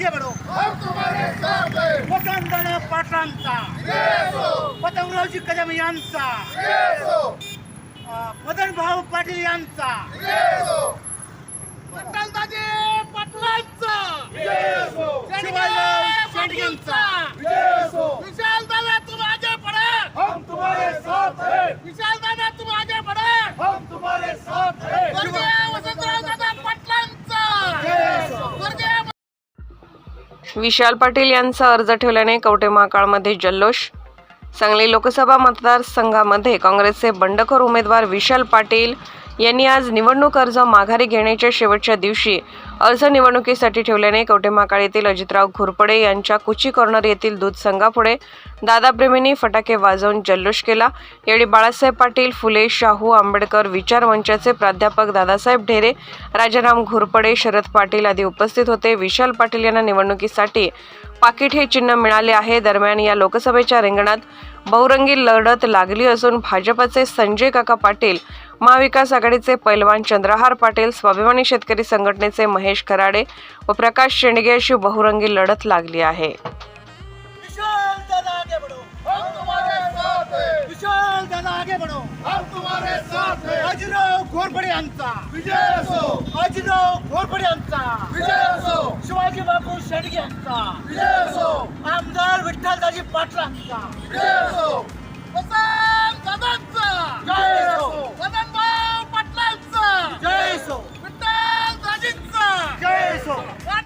आगे बढ़ो। हम तुम्हारे साथ हैं। वसंतदादा पाटलांचा पतंगरावजी कदम यांचा मदन भाऊ पाटील यांचा। वसंतदाजी पाटलांचा शिवाजीराव विशाल पाटील यांचा अर्ज ठेवल्याने कवटे महाकाळमध्ये जल्लोष. सांगली लोकसभा मतदारसंघामध्ये काँग्रेसचे बंडखोर उमेदवार विशाल पाटील यांनी आज निवडणूक अर्ज माघारी घेण्याच्या शेवटच्या दिवशी अर्ज निवडणुकीसाठी ठेवल्याने कवटे महाकाळ येथील अजितराव घोरपडे यांच्या कुची कॉर्नर येथील दूध संघापुढे दादाप्रेमींनी फटाके वाजवून जल्लोष केला. यावेळी बाळासाहेब पाटील फुले शाहू आंबेडकर विचार मंचाचे प्राध्यापक दादासाहेब ढेरे राजाराम घोरपडे शरद पाटील आदी उपस्थित होते. विशाल पाटील यांना निवडणुकीसाठी पाकिट हे चिन्ह मिळाले आहे. दरम्यान या लोकसभेच्या रिंगणात बहुरंगी लढत लागली असून भाजपचे संजय काका पाटील महाविकास आघाडीचे पैलवान चंद्रहार पाटील स्वाभिमानी शेतकरी संघटनेचे महेश खराडे व प्रकाश शेंडगे अशी बहुरंगी लढत लागली आहे. शिवाजी बापू शेडगे आमदार विठ्ठलदाजी पाटलांचा।